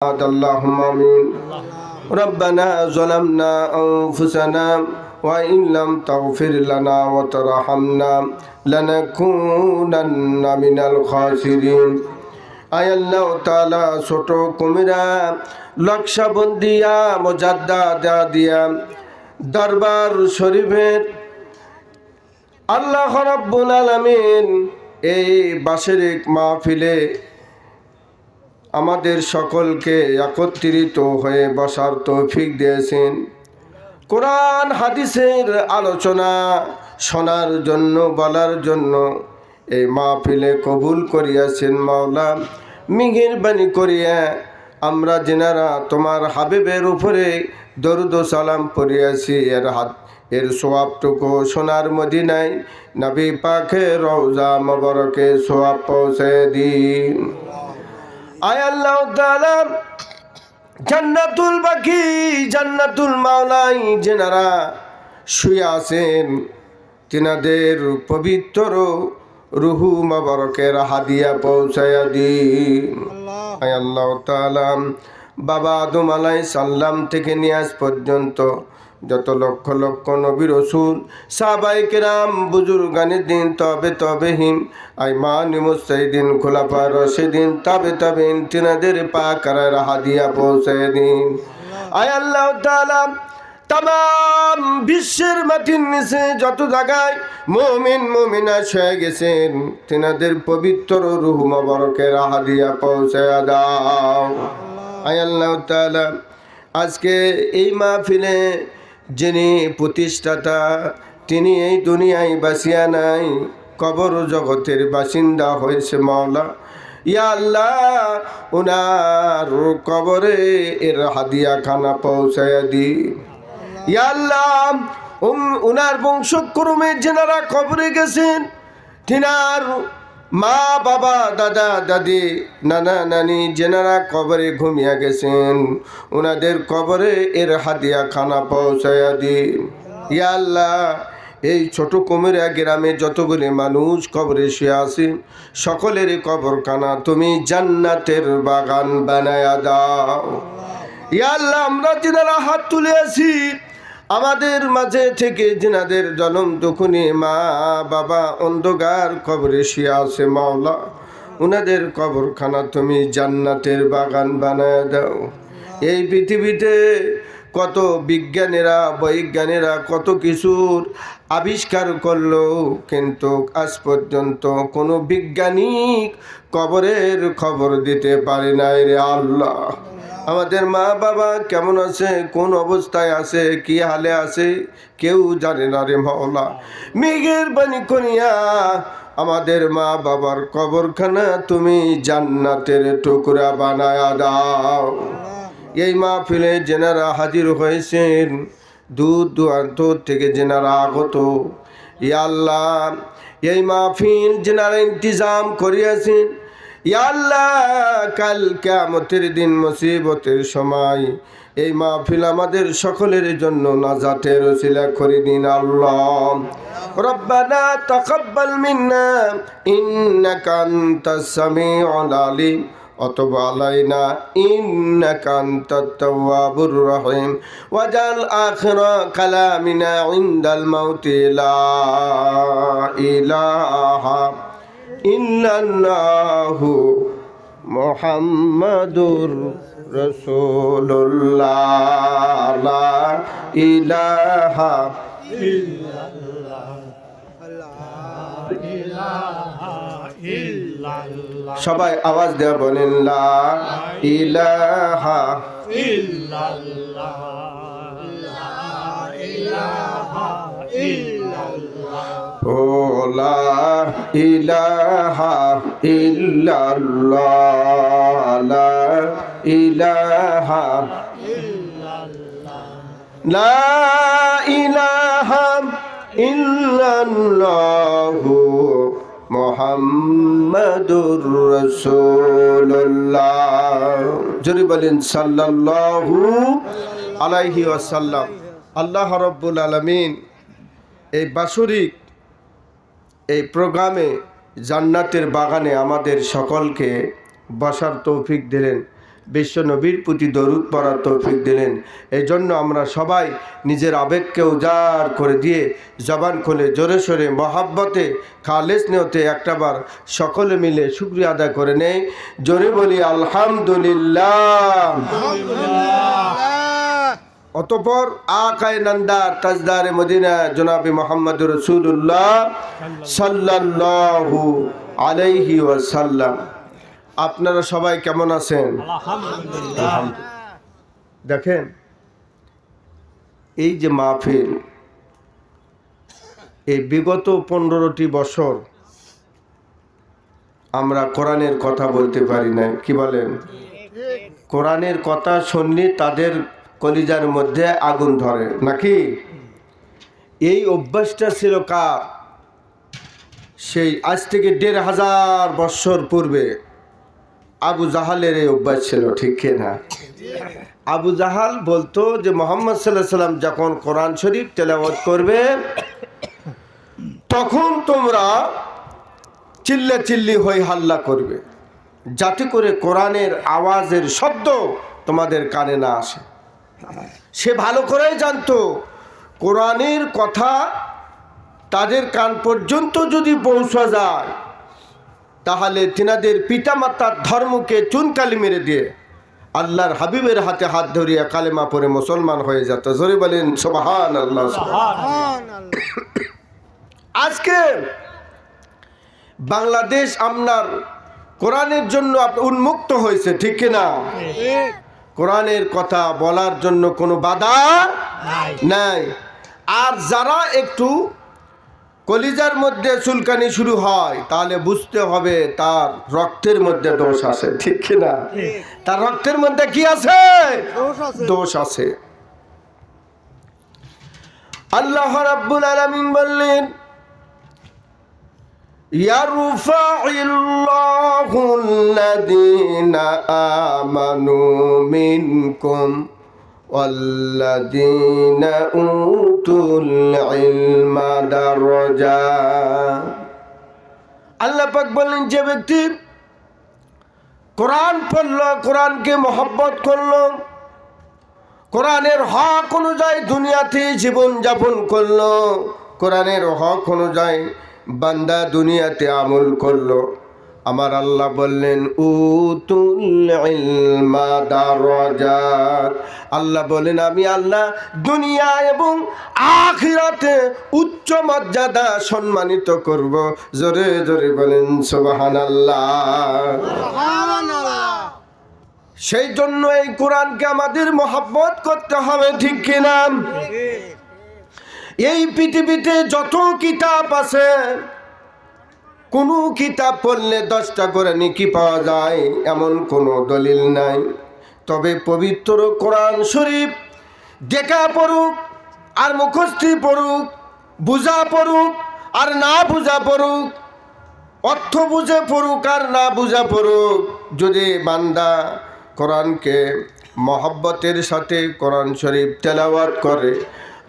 اللهم آمين ربنا ظلمنا أنفسنا وإن لم تغفر لنا وترحمنا لنكونن من الخاسرين আয় আল্লাহ তালা ছোট কুমিরা লক্ষাবন্দিয়া মোজাদ্দা দা দিয়া দরবার শরীফের আল্লাহ রাব্বুল আলামিন এই বাসের এক মাহফিলে আমাদের সকলকে একত্রিত হয়ে বসার তৌফিক দিয়েছেন। কোরআন, হাদিসের আলোচনা শোনার জন্য, বলার জন্য এই মাহফিলে কবুল করিয়াছেন মাওলা। মিহির বাণী করিয়া আমরা যেনারা তোমার হাবিবের উপরে দরুদ সালাম পড়িয়াছি, এর হাত, এর সোয়াবটুকু সোনার মদিনায় নবী পাখে রওজা মবরকে সোয়াব পৌঁছে দিন। আয় আল্লাহ তাআলা জান্নাতুল বাকি জান্নাতুল মাওলাই যেনারা শুয়ে আছেন তিনাদের পবিত্র রুহু মবরকের হাদিয়া পৌঁছায়া দিন। আয় আল্লাহ তাআলা বাবা আদম আলাই সাল্লাম থেকে নিয়ে আজ পর্যন্ত যত লক্ষ লক্ষ নবী রসুল সাবাই কেরাম বুজুর্গানের দিন, তবে তবে হিম। আই মা নিমুসাইদিন খোলাফা রশিদিন, তবে তবে তিনাদের পা করার হাদিয়া পৌঁছে দিন। আয় আল্লাহ তাম বিশ্বের মাটির নিচে যত জায়গায় মমিন, মমিনা শুয়ে গেছেন, তিনাদের পবিত্র রুহ মবরকের হাদিয়া পৌঁছে দাও। আয় আল্লাহ আজকে এই মাহফিলে যিনি প্রতিষ্ঠাতা, তিনি এই দুনিয়ায় বাসিয়া নাই। কবর জগতের বাসিন্দা হয়েছে মাওলা। ইয়া আল্লাহ ওনার কবরে এর হাদিয়া খানা পৌঁছায়া দি। ইয়া আল্লাহ বংশক্রমে যেনারা কবরে গেছেন, তিনার মা, বাবা, দাদা, দাদি, নানা, নানি যেনারা কবরে ঘুমিয়ে গেছেন ওনাদের কবরে এর হাদিয়া খানা পৌঁছায়া দিন। ইয়া আল্লাহ, এই ছোট কুমিরা গ্রামে যতগুলি মানুষ কবরে শুয়ে আছে সকলের কবর খানা তুমি জান্নাতের বাগান বানায়া দাও। ইয়া আল্লাহ, আমরা যেনারা হাত তুলে আছি আমাদের মাঝে থেকে যেনাদের জনম তখনই মা বাবা অন্ধকার কবরে শিয়া আছে মাওলা। উনাদের কবরখানা তুমি জান্নাতের বাগান বানায় দাও। এই পৃথিবীতে কত বিজ্ঞানীরা, বৈজ্ঞানীরা, কত কিছুর আবিষ্কার করল, কিন্তু আজ পর্যন্ত কোনো বিজ্ঞানিক কবরের খবর দিতে পারে নাই রে আল্লাহ। আমাদের মা বাবা কেমন আছে, কোন অবস্থায় আছে, কি হালে আছে, কেউ জানে না রে মাওলা। মেঘের বাণী করিয়া আমাদের মা বাবার কবরখানা তুমি জান্নাতের টুকরা বানায়া দাও। এই মাহফিলে যেনারা হাজির হয়েছেন দূর দূরান্ত থেকে যেনারা আগত। ইয়াল্লাহ এই মাহফিল যেনারা ইন্তজাম করিয়াছেন। ইয়াল্লাহ কাল কেমতের দিন মুসিবতের সময় এই মাহফিল আমাদের সকলের জন্য নাজাতের ওসিলা করে দিন আল্লাহ। রব্বানা তকব্বাল মিন্না, ইন্নাকা আনতাস সামিউল আলিম। অতব আলাইনা ইন্না কান্তাবুর রহিম। ওয়াজাল আখর কালামিনা ইন্দাল ইলাহা ইল্লাল্লাহু মোহাম্মদুর রসুল্লাহ ইলাহা ইল্লাল্লাহ। ইলাহা সবাই আওয়াজ দেওয়া বলেন ইলাহা ইলাহা ইল্লাল্লাহ। লা ইলাহা লা মোহাম্মদুর রসুল্লাহ যদি বলেন, সাল্লাল্লাহু আলাইহি ওয়াসাল্লাম। আল্লাহ রব্বুল আলমিন এই বাসরিক এই প্রোগ্রামে জান্নাতের বাগানে আমাদের সকলকে বসার তৌফিক দিলেন। বিশ্ব নবীর প্রতি দরুদ পড়ার তৌফিক দিলেন। এই জন্য আমরা সবাই নিজের আবেগকে উজাড় করে দিয়ে জবান খুলে জোরে সোরে মহাব্বতে, খালেস নিয়তে একটাবার সকলে মিলে শুক্রিয়া আদায় করে নেই। জোরে বলি, আলহামদুলিল্লাহ। অতপর আকায় তাজদারে মদিনা জনাবি মোহাম্মদ রসুল্লাহ সাল্লাল্লাহু আলাইহি ওয়াসাল্লাম। আপনারা সবাই কেমন আছেন? দেখেন এই যে মাহফিল এই বিগত পনেরোটি বছর আমরা কোরআনের কথা বলতে পারি না কি বলেন? কোরআনের কথা শুনলে তাদের কলিজার মধ্যে আগুন ধরে নাকি? এই অভ্যাসটা ছিল কার? সেই আজ থেকে দেড় হাজার বৎসর পূর্বে আবু জাহালের এই অভ্যাস ছিল, ঠিক না? আবু জাহাল বলতো যে, মোহাম্মদ সাল্লাহ সাল্লাম যখন কোরআন শরীফ তেলাওয়াত করবে, তখন তোমরা চিল্লা চিল্লি হয়ে হাল্লা করবে। যাতে করে কোরআনের আওয়াজের শব্দ তোমাদের কানে না আসে। সে ভালো করেই জানতো, কোরআনের কথা তাদের কান পর্যন্ত যদি পৌঁছা যায় তাহলে তিনাদের পিতামাতার ধর্মকে চুনকালি মেরে দিয়ে আল্লাহর হাবিবের হাতে হাত ধরিয়া কালেমা পরে মুসলমান হয়ে যেত। জোরে বলেন সোবাহান আল্লাহ আজকে বাংলাদেশ আপনার কোরআনের জন্য উন্মুক্ত হয়েছে ঠিক কিনা কোরআনের কথা বলার জন্য কোনো বাধা নাই। আর যারা একটু কলিজার মধ্যে চুলকানি শুরু হয় তাহলে বুঝতে হবে তার রক্তের মধ্যে দোষ আছে ঠিক কিনা তার রক্তের মধ্যে কি আছে দোষ আছে আল্লাহ রাব্বুল আলামিন বললেন يرفع الله الذين آمنوا منكم والذين أوتوا العلم درجات আল্লাহ পাক বললেন যে ব্যক্তি কোরআন পড়ল কোরআনকে মহব্বত করলো কোরআনের হক অনুযায়ী দুনিয়াতে জীবন যাপন করলো কোরআনের হক অনুযায়ী বান্দা দুনিয়াতে আমল করলো আমার আল্লাহ বললেন আল্লাহ বলেন আমি আল্লাহ দুনিয়া এবং আখিরাতে উচ্চ মর্যাদা সম্মানিত করব। জোরে জোরে বলেন, সুবহানাল্লাহ। সেই জন্য এই কোরআনকে আমাদের মহাব্বত করতে হবে, ঠিক কিনা এই পৃথিবীতে যত কিতাব আছে কোনো কিতাব পড়লে দশটা করে নিকি পাওয়া যায়, এমন কোনো দলিল নাই। তবে পবিত্র কোরআন শরীফ, দেখা পড়ুক আর মুখস্থি পড়ুক, বুঝা পড়ুক আর না বুঝা পড়ুক, অর্থ বুঝে পড়ুক আর না বুঝা পড়ুক, যদি বান্দা কোরআনকে মহব্বতের সাথে কোরআন শরীফ তেলাওয়াত করে,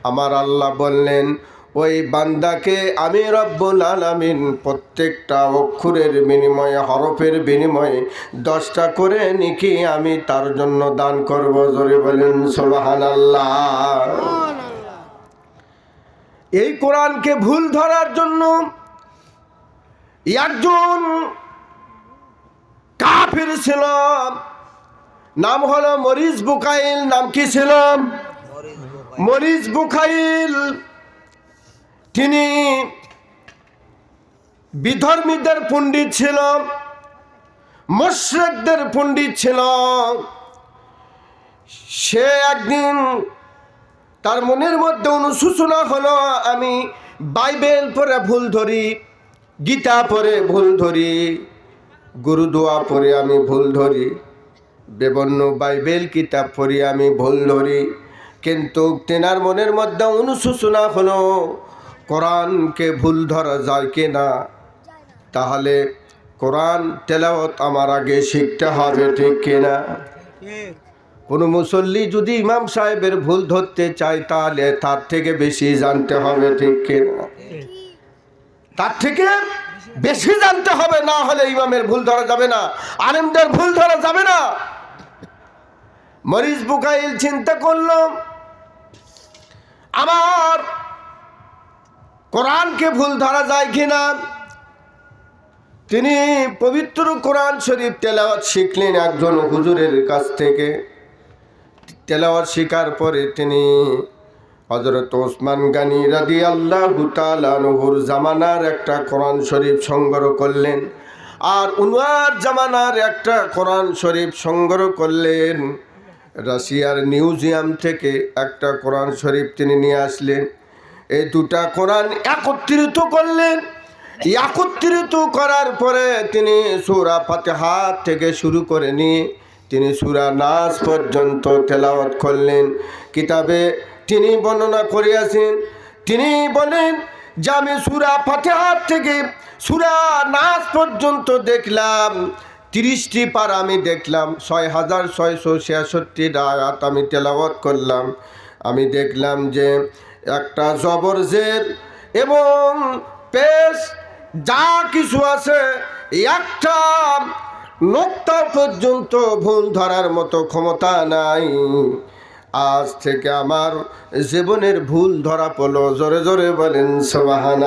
আমার আল্লাহ বললেন ওই বান্দাকে আমি রব্বুল আলামিন প্রত্যেকটা অক্ষরের বিনিময়ে, হরফের বিনিময়ে দশটা করে নিকি আমি তার জন্য দান করব। জোরে বলেন সোবাহান আল্লাহ এই কোরআনকে ভুল ধরার জন্য একজন কাফির ছিল, নাম হলো মরিস বুকাইল, নাম কি ছিল? মরিস বুখাইল তিনি বিধর্মীদের পণ্ডিত ছিল, মুশ্রেকদের পণ্ডিত ছিল। সে একদিন তার মনের মধ্যে অনুশোচনা হলো, আমি বাইবেল পরে ভুল ধরি, গীতা পরে ভুল ধরি, গুরুদোয়া পরে আমি ভুল ধরি বিভিন্ন বাইবেল কিতাব পড়ি আমি ভুল ধরি। কিন্তু তেনার মনের মধ্যে অনুশোচনা হলো কোরআনকে ভুল ধরা যায় কি না? তাহলে কোরআন তেলাওয়াত আমার আগে শিখতে হবে, ঠিক কিনা কোনো মুসল্লি যদি ইমাম সাহেবের ভুল ধরতে চায়, তাহলে তার থেকে বেশি জানতে হবে, ঠিক কিনা তার থেকে বেশি জানতে হবে, না হলে ইমামের ভুল ধরা যাবে না, আলেমদের ভুল ধরা যাবে না। মরিস বুকাইল চিন্তা করল আমার কোরআনকে ভুল ধরা যায় কিনা? তিনি পবিত্র কোরআন শরীফ তেলাওয়াত শিখলেন একজন হুজুরের কাছ থেকে। তেলাওয়াত শেখার পরে তিনি হজরত ওসমান গানি রাদি আল্লাহ তালানহুর জামানার একটা কোরআন শরীফ সংগ্রহ করলেন আর উনার জামানার একটা কোরআন শরীফ সংগ্রহ করলেন। রাশিয়ার মিউজিয়াম থেকে একটা কোরআন শরীফ তিনি নিয়ে আসলেন। এই দুটা কোরআন একত্রিত করলেন। একত্রিত করার পরে তিনি সুরা ফাতেহা থেকে শুরু করে নিয়ে তিনি সুরা নাচ পর্যন্ত তেলাওয়াত করলেন। কিতাবে তিনি বর্ণনা করিয়াছেন, তিনি বলেন, যে আমি সুরা ফাতেহার থেকে সুরা নাচ পর্যন্ত দেখলাম, তিরিশটি পার আমি দেখলাম, ছয় হাজার ছয়শো ছিয়াষট্টিটা আয়াত আমি তেলাওয়াত করলাম। আমি দেখলাম যে একটা জবর জের এবং পেশ যা কিছু আছে, একটা নোক্তা পর্যন্ত ভুল ধরার মতো ক্ষমতা নাই। আজ থেকে আমার জীবনের ভুল ধরা পড়ল। জোরে জোরে বলেন সোহান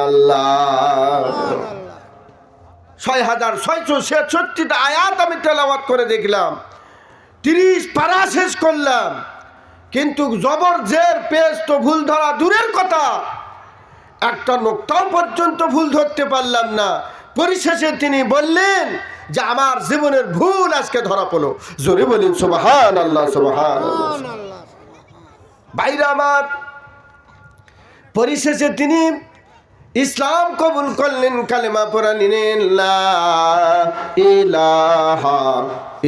ছয় হাজার ছয়শো ছেষট্টিটা আয়াত আমি তেলাওয়াত করে দেখলাম। তিরিশ পারা শেষ করলাম। কিন্তু জবর জের পেজ তো ভুল ধরা দূরের কথা। একটা নোক্তাও পর্যন্ত ভুল ধরতে পারলাম না। পরিশেষে তিনি বললেন যে, আমার জীবনের ভুল আজকে ধরা পড়ল। জোরে বলেন সুবাহান আল্লাহ সুবাহান বাইরে আমার, পরিশেষে তিনি ইসলাম কবুল করলেন, কালেমা পড়া নিলেন ইলাহা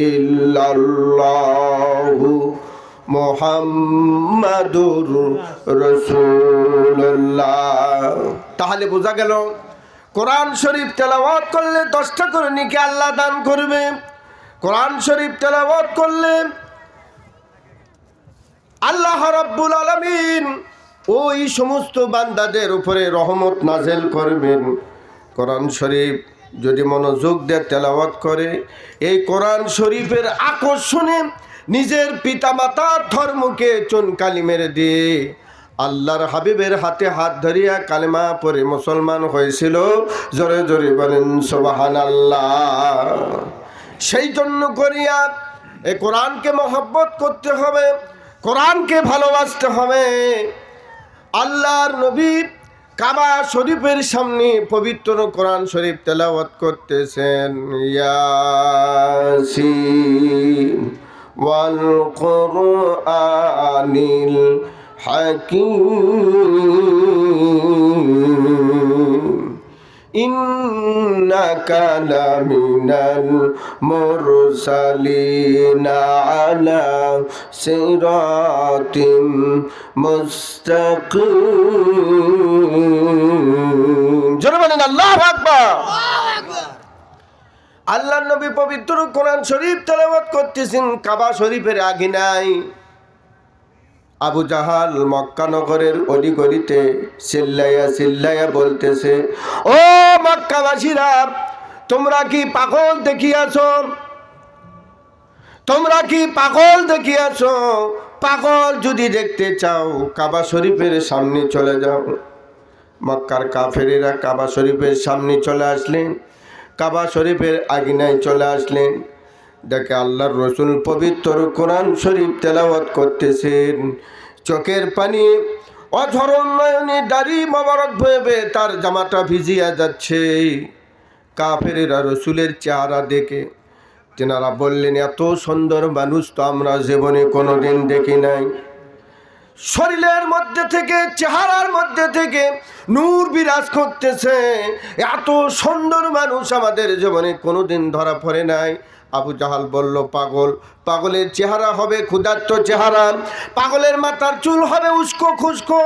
ইল্লাল্লাহু মোহাম্মদুর রসুল্লাহ তাহলে বোঝা গেল, কোরআন শরীফ তেলাওয়াত করলে দশটা করে নিকে আল্লাহ দান করবে। কোরআন শরীফ তেলাওয়াত করলে আল্লাহ রাব্বুল আলামিন ওই সমস্ত বান্দাদের উপরে রহমত নাজেল করবেন। কোরআন শরীফ যদি মনোযোগ দিয়ে তেলাওয়াত করে, এই কোরআন শরীফের আকর্ষণে নিজের পিতামাতার ধর্মকে চুনকালি মেরে দিয়ে আল্লাহর হাবিবের হাতে হাত ধরিয়া কালেমা পরে মুসলমান হয়েছিল। জোরে জোরে বলেন সোবাহান আল্লাহ সেই জন্য করিয়া এ কোরআনকে মহব্বত করতে হবে, কোরআনকে ভালোবাসতে হবে। আল্লাহর নবী কাবা শরীফের সামনে পবিত্র কোরআন শরীফ তেলাওয়াত করতেছেন। ইয়াসিন। والقرآن الحكيم إنك لمن المرسلين على صراط مستقيم جرمان الله أكبر আল্লাহ নবী পবিত্র কোরআন শরীফ তেলাওয়াত করতেছেন, কাবা শরীফের আগে নাই। আবু জাহাল মক্কা নগরের অলিগলিতে চিল্লাইয়া চিল্লাইয়া বলতেছে, ও মক্কাবাসীরা, তোমরা কি পাগল দেখিয়াছ? তোমরা কি পাগল দেখিয়াছ? পাগল যদি দেখতে চাও, কাবা শরীফের সামনে চলে যাও। মক্কার কাফেরেরা কাবা শরীফের সামনে চলে আসলেন। কাবা শরীফের আগিনায় চলে আসলেন। দেখে আল্লাহর রসুল পবিত্র কোরআন শরীফ তেলাওয়াত করতেছেন। চোখের পানি নয়নে দাড়ি মোবারক ভেবে তার জামাটা ভিজিয়া যাচ্ছে। কাফেরেরা রসুলের চেহারা দেখে, তেনারা বললেন, এত সুন্দর মানুষ তো আমরা জীবনে কোনোদিন দেখি নাই। শরীরের মধ্যে থেকে, চেহারার মধ্যে থেকে নূর বিরাজ করতেছে। এত সুন্দর মানুষ আমাদের জীবনে কোনোদিন ধরা পড়ে নাই। আবু জাহাল বলল, পাগল, পাগলের চেহারা হবে ক্ষুধার্ত চেহারা, পাগলের মাথার চুল হবে উস্কো খুস্কো।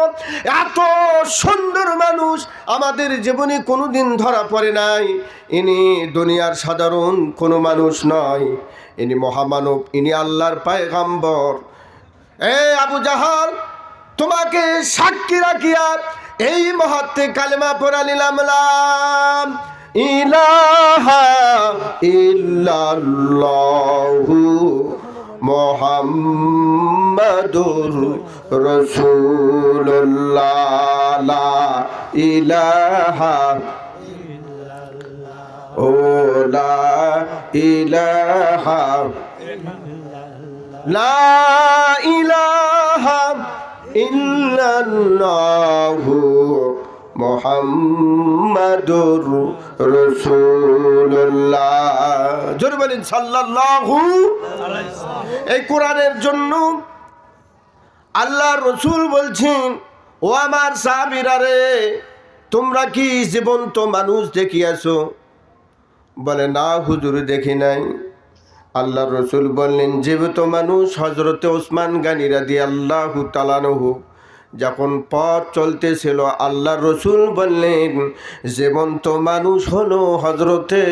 এত সুন্দর মানুষ আমাদের জীবনে কোনোদিন ধরা পড়ে নাই। ইনি দুনিয়ার সাধারণ কোনো মানুষ নয়। ইনি মহামানব, ইনি আল্লাহর পায়গাম্বর। এ আবু জাহাল, তোমাকে সাক্ষী রাখিয়া এই মহাত্মে কালেমা পড়া নিলাম লাম ইলাহা ইল্লাল্লাহু মোহাম্মদুর রসুল্লাহ লা ইলাহা ও লা ইলাহা লা ইলাহা ইল্লাল্লাহু মুহাম্মাদুর রাসূলুল্লাহ। জোরে বলেন, সাল্লাল্লাহু এই কোরআনের জন্য আল্লাহ রসুল বলছেন, ও আমার সাহাবীরা রে, তোমরা কি জীবন্ত মানুষ দেখিয়াছো? বলে, না, হুজুর দেখি নাই। আল্লাহ রসুল বললেন, জীবিত মানুষ হজরতে ওসমান গানী দিয়ে আল্লাহ তালানহু যখন পথ চলতেছিল, আল্লাহ রসুল বললেন, জীবন্ত মানুষ হলো হজরতে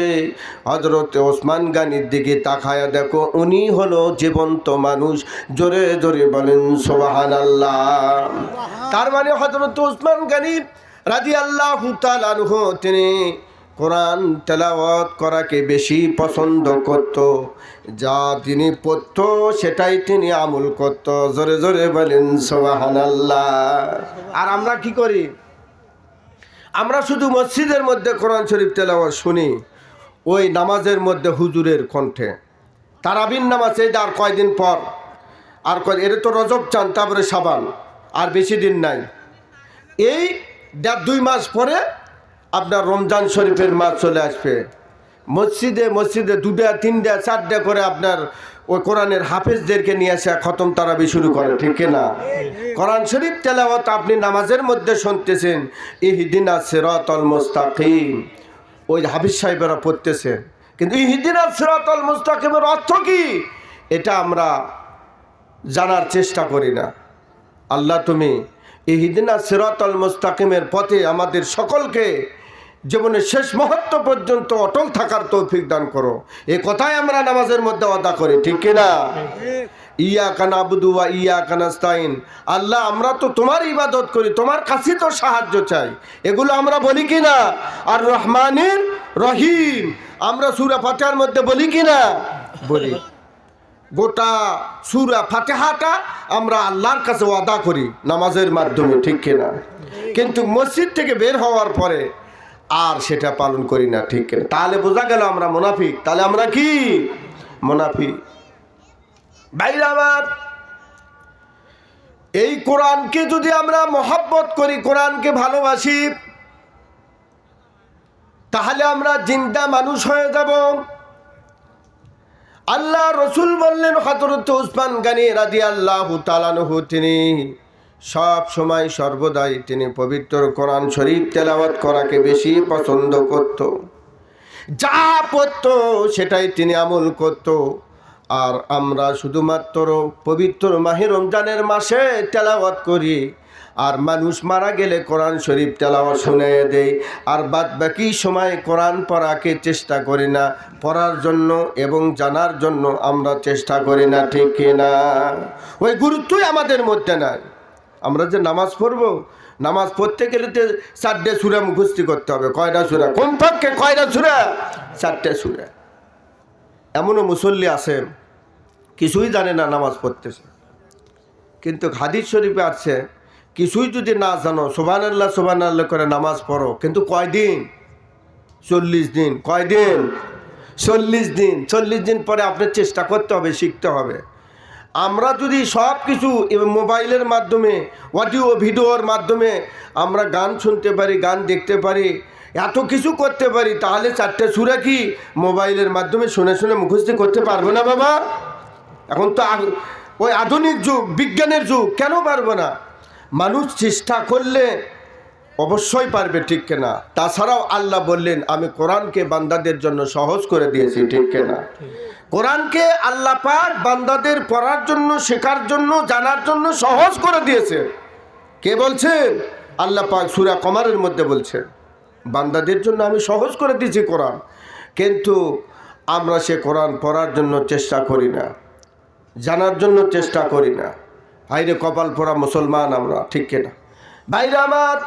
হজরতে ওসমান গানির দিকে তাকায়া দেখো, উনি হলো জীবন্ত মানুষ। জোরে জোরে বলেন সোবাহান আল্লাহ তার মানে হজরত ওসমান গানি রাজি আল্লাহ তিনি কোরআন তেলাওয়াত করাকে বেশি পছন্দ করত। যা তিনি পড়ত, সেটাই তিনি আমল করত। জোরে জোরে বলেন সোহান আর আমরা কি করি? আমরা শুধু মসজিদের মধ্যে কোরআন শরীফ তেলাওয়াত শুনি, ওই নামাজের মধ্যে হুজুরের কণ্ঠে। তারাবিন নামাজ, এই আর কয়দিন পর? আর কয় এটা তো রজব চান, তারপরে সাবান, আর বেশি দিন নাই। এই দেড় দুই মাস পরে আপনার রমজান শরীফের মাস চলে আসবে। মসজিদে মসজিদে দুটা, তিনটা, চারটা করে আপনার ওই কোরআনের হাফেজদেরকে নিয়ে আসে খতম তারাবি শুরু করে ঠিক না কোরআন শরীফ তেলাওয়াত আপনি নামাজের মধ্যে শুনতেছেন, ইহিদিনা সিরাতাল মুস্তাকিম। ওই হাফিজ সাহেবেরা পড়তেছেন। কিন্তু ইহিদিনা সিরাতাল মোস্তাকিমের অর্থ কি? এটা আমরা জানার চেষ্টা করি না। আল্লাহ তুমি ইহিদিনা সিরাতাল মুস্তাকিমের পথে আমাদের সকলকে জীবনের শেষ মুহূর্ত পর্যন্ত অটল থাকার তৌফিক দান করো। এ কথাই আমরা নামাজের মধ্যে অদা করি, ঠিক কিনা? ইয়া কানা আবুদু ওয়া ইয়া কানাস্তাইন আল্লাহ, আমরা তো তোমার ইবাদত করি, তোমার কাছে তো সাহায্য চাই। এগুলো আমরা বলি কি না আর রহমানের রহিম, আমরা সুরা ফাতিহার মধ্যে বলি কি না বলি। গোটা সুরা ফাতেহাটা আমরা আল্লাহর কাছে ওয়াদা করি, নামাজের মাধ্যমে, ঠিক কিনা? কিন্তু মসজিদ থেকে বের হওয়ার পরে আর সেটা পালন করি না, ঠিক কিনা? তাহলে বোঝা গেল আমরা মোনাফিক। তাহলে আমরা কি? মোনাফিক। আমার এই কোরআনকে যদি আমরা মহাব্বত করি, কোরআনকে ভালোবাসি, তাহলে আমরা জিন্দা মানুষ হয়ে যাব। আল্লাহ রসুল বললেন হজরত উসমান গানি রাজি আল্লাহ তালানহু তিনি সব সময় সর্বদাই তিনি পবিত্র কোরআন শরীফ তেলাওয়াত করাকে বেশি পছন্দ করত। যা পড়ত সেটাই তিনি আমল করত। আর আমরা শুধুমাত্র পবিত্র মাহে রমজানের মাসে তেলাওয়াত করি। আর মানুষ মারা গেলে কোরআন শরীফ তেলাওয়াত শুনে দেয়। আর বাদ বাকি সময় কোরআন পড়াকে চেষ্টা করি না। পড়ার জন্য এবং জানার জন্য আমরা চেষ্টা করি না, ঠিক না ওই গুরুত্বই আমাদের মধ্যে নাই। আমরা যে নামাজ পড়ব নামাজ পড়তে গেলে চারটে সুরা মুখস্থি করতে হবে। কয়টা সুরা? কোন পক্ষে কয়টা সুরা? চারটে সুরা। এমনও মুসল্লি আছেন কিছুই জানে না নামাজ পড়তেছে। কিন্তু হাদিস শরীফে আছে কিছুই যদি না জানো সোবান আল্লাহ সোবান আল্লাহ করে নামাজ পড়ো। কিন্তু কয়দিন? চল্লিশ দিন। কয়দিন? চল্লিশ দিন। চল্লিশ দিন পরে আপনার চেষ্টা করতে হবে শিখতে হবে। আমরা যদি সব কিছু মোবাইলের মাধ্যমে, অডিও, ভিডিওর মাধ্যমে আমরা গান শুনতে পারি, গান দেখতে পারি, এত কিছু করতে পারি, তাহলে চারটে সুরা কি মোবাইলের মাধ্যমে শুনে শুনে মুখস্থি করতে পারব না বাবা? এখন তো ওই আধুনিক যুগ, বিজ্ঞানের যুগ, কেন পারব না? মানুষ চেষ্টা করলে অবশ্যই পারবে, ঠিক কেনা? তাছাড়াও আল্লাহ বললেন, আমি কোরআনকে বান্দাদের জন্য সহজ করে দিয়েছি, ঠিক কেনা? কোরআনকে আল্লাহ পাক বান্দাদের পড়ার জন্য, শেখার জন্য, জানার জন্য সহজ করে দিয়েছে। কে বলছেন? আল্লাহ পাক সুরা কমারের মধ্যে বলছেন, বান্দাদের জন্য আমি সহজ করে দিয়েছি কোরআন, কিন্তু আমরা সে কোরআন পড়ার জন্য চেষ্টা করি না, জানার জন্য চেষ্টা করি না। ভাইরে কপাল পরা মুসলমান আমরা, ঠিক কিনা? ভাইরা আমার